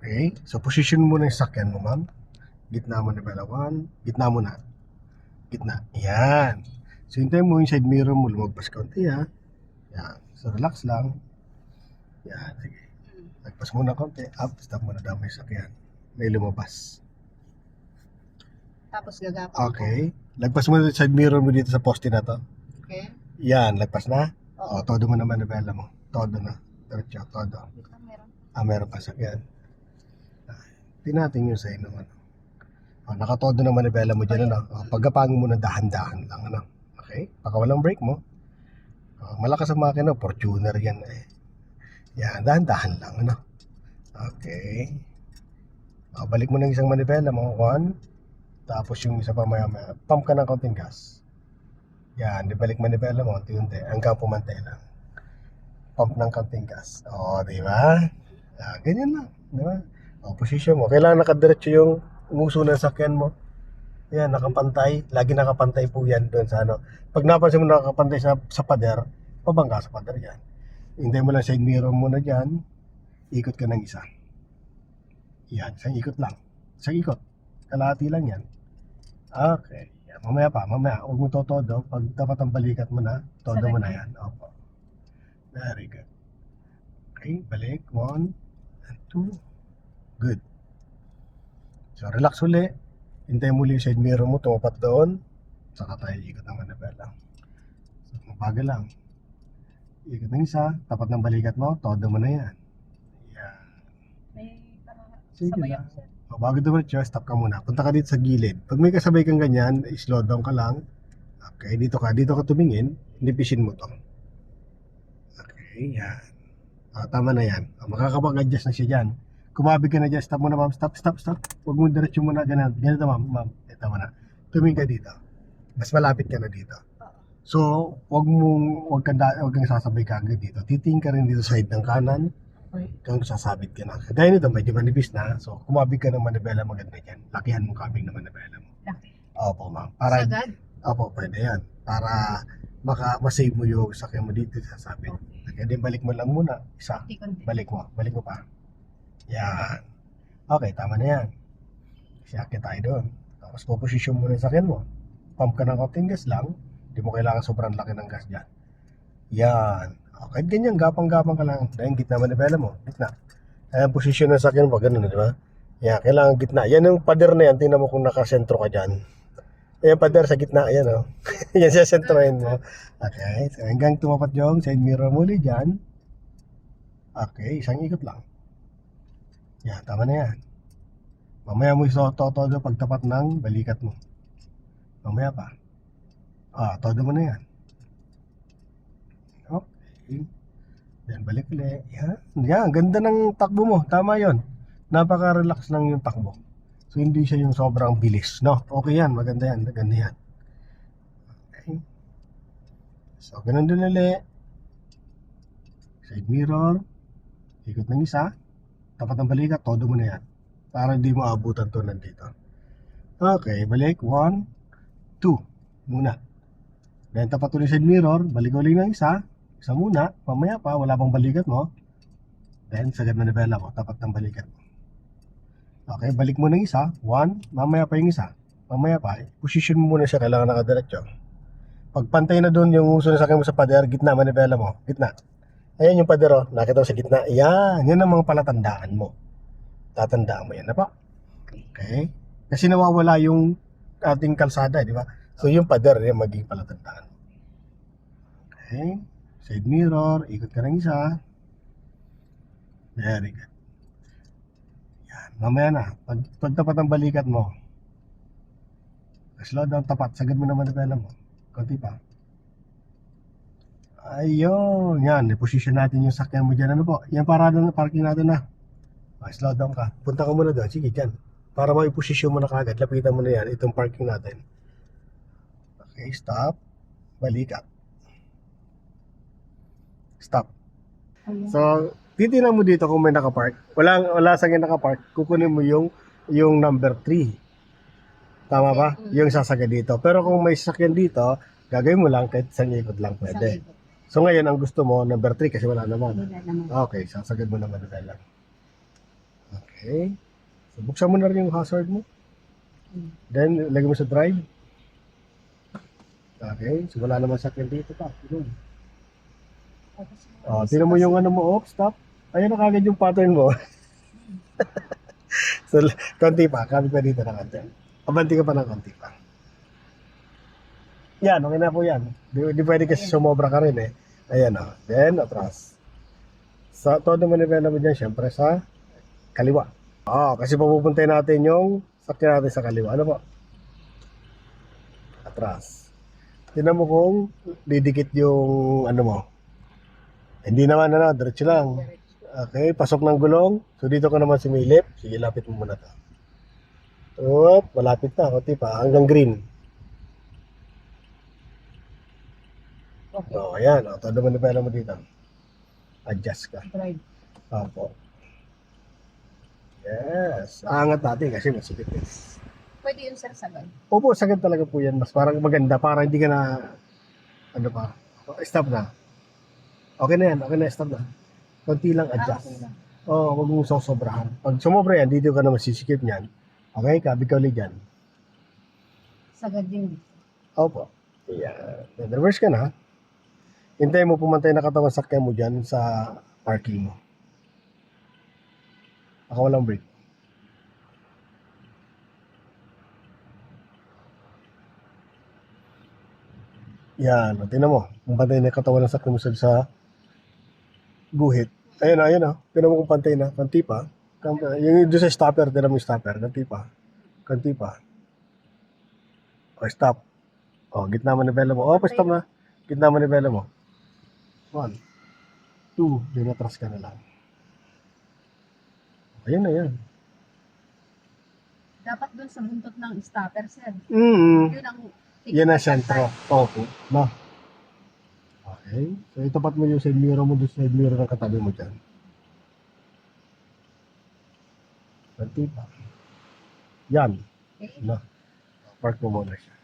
Okay. So, position mo na yung sakyan mo, ma'am. Gitna mo na. One. Gitna mo na. Gitna. Yan. So, hintayin mo yung side mirror mo. Lumagpas konti, ha. Yan. So, relax lang. Yan. Sige. Lagpas muna konti. Up. Stop mo na daw may sakyan. May lumabas. Tapos gagapang Okay. Lagpas mo na yung side mirror mo dito sa poste na to. Okay. Yan. Lagpas na. Oo. O, todo mo na manibela mo. Todo na. Diretso. Todo. Meron. Ah, meron pa sakyan. Natin yung sa'yo naman. Oh, nakatodo naman na bela mo dyan, ano? Oh, pagkapangin mo na dahan-dahan lang, ano? Okay? Pakawalang brake mo. Oh, malakas ang makina, Fortuner yan eh. Yan, dahan-dahan lang, ano? Okay. Oh, balik mo ng isang manibela mo, one. Tapos yung isa pa maya-maya, pump ka ng konting gas. Yan, di balik manibela mo, unti-unti, hanggang pumantay lang. Pump ng konting gas. Oh, di ba? Ah, ganyan lang, di ba? O, position mo. Kailangan nakadiretso yung nguso ng sakyan mo. Yan, nakapantay. Lagi nakapantay po yan doon sa ano. Pag napansin mo nakapantay sa, sa pader, pabangga sa pader yan. Hintay mo lang side mirror mo na dyan. Ikot ka ng isa. Yan, isang ikot lang. Isang ikot. Kalahati lang yan. Okay. Yan, mamaya pa, mamaya. Huwag mo to todo. Pag dapat ang balikat mo na, todo mo na yan. Opo. Very good. Okay, balik. One, and two. Good. So, relax uli. Hintay muli yung side mirror mo, tumapat doon. Saka tayo ikot ng manabela. So, mabagal lang. Ikot ng isa, tapat ng balikat mo, todo mo na yan. Yan. May Sige lang. O, bago dumiretso, stop ka muna. Punta ka dito sa gilid. Pag may kasabay kang ganyan, slow down ka lang. Okay, dito ka. Dito ka tumingin. Nipisin mo to. Okay, yan. O, tama na yan. O, makakapag-adjust na siya dyan. Kumabig ka na dyan. Stop mo na, ma'am. Stop, stop, stop. Huwag mo diretso muna. Ganyan. Ganito, ma'am. Ma'am, eh, tama na. Tumingin ka dito. Mas malapit ka na dito. So, wag mong, wag kang, wag kang sasabay ka agad dito. Titingin ka rin dito sa side ng kanan Okay. kung sasabit ka na. Kagaya nito, medyo manipis na. So, kumabig ka ng manibela maganda dyan. Lakihan mo kabig ng manibela mo. Laki. Opo, ma'am. Para, Sagad. opo, pwede yan. Para maka, masave mo yung sakyan mo dito sa sabit. Kaya din balik mo lang muna. Isa. Balik mo. Balik mo pa. Yan. Okay, tama na yan. Siyakit tayo doon. Tapos poposisyon mo na yung sakyan mo. Pump ka ng konting gas lang. Hindi mo kailangan sobrang laki ng gas dyan. Yan. Okay, ganyan. Gapang-gapang ka lang. Dahil gitna manibela mo. Gitna. Ayan, posisyon ng sakyan mo. Ganun, di ba? Yan, kailangan gitna. Yan yung pader na yan. Tingnan mo kung nakasentro ka dyan. Ayan, pader sa gitna. Ayan, oh. yan siya sentroin mo. Okay. So, hanggang tumapat yung side mirror muli dyan. Okay, isang ikot lang. Yan, tama na yan. Mamaya mo iso todo pagtapat ng balikat mo. Mamaya pa. Ah, todo mo na yan. Okay. Then balik ulit. Yan. Yan, ganda ng takbo mo. Tama yon. Napaka-relax lang yung takbo. So, hindi siya yung sobrang bilis. No? Okay yan. Maganda yan. Maganda yan. Okay. So, ganun din ulit. Side mirror. Ikot ng isa. Tapat ng balikat. Todo mo na yan. Para hindi mo abutan to nandito. Okay. Balik. One. Two. Muna. Then, tapat ulit side mirror. Balik ulit ng isa. Isa muna. Mamaya pa. Wala pang balikat mo. Then, sagad na nabela mo. Tapat ng balikat mo. Okay, balik mo ng isa. One, mamaya pa yung isa. Mamaya pa, position mo muna siya, kailangan nakadiretso. Pag pantay na doon yung uso na sa akin mo sa pader, gitna, manibela mo, gitna. Ayan yung pader, oh. nakita mo sa gitna. Yan, yan ang mga palatandaan mo. Tatandaan mo yan, na pa? Okay? Kasi nawawala yung ating kalsada, di ba? So yung pader, yan magiging palatandaan. Okay? Side mirror, ikot ka ng isa. Very good. Yan, mamaya na. Pag, pag tapat ang balikat mo, slow down tapat, sagad mo naman ang mo. Kunti pa. Ayun, yan, position natin yung sakyan mo dyan. Ano po? Yan parada na, parking natin na. Ah, slow down ka. Punta ka muna doon. Sige, dyan. Para mai-position mo na kagad. Lapitan mo na yan. Itong parking natin. Okay, stop. Balikat. Stop. Ayan. So, titingnan mo dito kung may nakapark. Wala, wala sa nakapark, kukunin mo yung, yung number 3. Tama ba? Mm. Yung sasakyan dito. Pero kung may sasakyan dito, gagawin mo lang kahit isang ikot lang Isang pwede. ikot. So ngayon, ang gusto mo, number 3 kasi wala naman. Wala naman. Okay, sasagad mo naman na lang. Okay. So, buksan mo na rin yung hazard mo. Then, lagay mo sa drive. Okay. So, wala naman sakyan dito pa. Yun. Oh, tinan mo yung ano mo, oh, stop. Ayun na kagad yung pattern mo. so, konti pa. Kami pa dito na konti. Abanti ka pa ng konti pa. Yan, okay na po yan. Di, di pwede kasi sumobra ka rin eh. Ayan o. Then, atras. Sa todo manivela mo dyan, syempre sa kaliwa. Oo, kasi papupuntay natin yung sakyan natin sa kaliwa. Ano po? Atras. Tinan mo kung didikit yung ano mo, hindi naman ano, diretso lang. Okay, pasok ng gulong. So dito ka naman sumilip. Sige, lapit mo muna to. Oop, malapit na. Kunti pa. Hanggang green. Okay. O, oh, ayan. O, todo manipela mo dito. Adjust ka. Drive. Opo. Yes. Angat natin kasi masipit eh. Pwede yun sir sagad. Opo, sagad talaga po yan. Mas parang maganda. Para hindi ka na, ano pa, stop na. Okay na yan. Okay na, stop na. Konti lang Ah, adjust. okay lang. Oo, oh, wag mo usang sobrahan. Pag sumobra yan, dito ka na masisikip niyan. Okay, kabi ka ulit dyan. Sagad din. Opo. Yeah. Reverse ka na. Hintay mo pumantay na katawan sakyan mo dyan sa parking mo. Ako walang brake. Yan. Tingnan mo. Kung pantay na katawan ng sakyan mo sa- guhit. Ayun na, ayun na. Tingnan mo kung pantay na. Kanti pa. Yung doon sa stopper, tingnan mo yung stopper. Kanti pa. Kanti pa. O, stop. O, gitna manibela mo. O, stop na. Gitna manibela mo. One. Two. Then atras ka na lang. Ayun na yan. Dapat dun sa buntot ng stopper sir. Mm Yun ang Yan na sentro. Opo. No. Okay. So, itapat mo yung side mirror mo doon sa side mirror ng katabi mo dyan. Kanti pa. Yan. Okay. No. Park mo muna siya.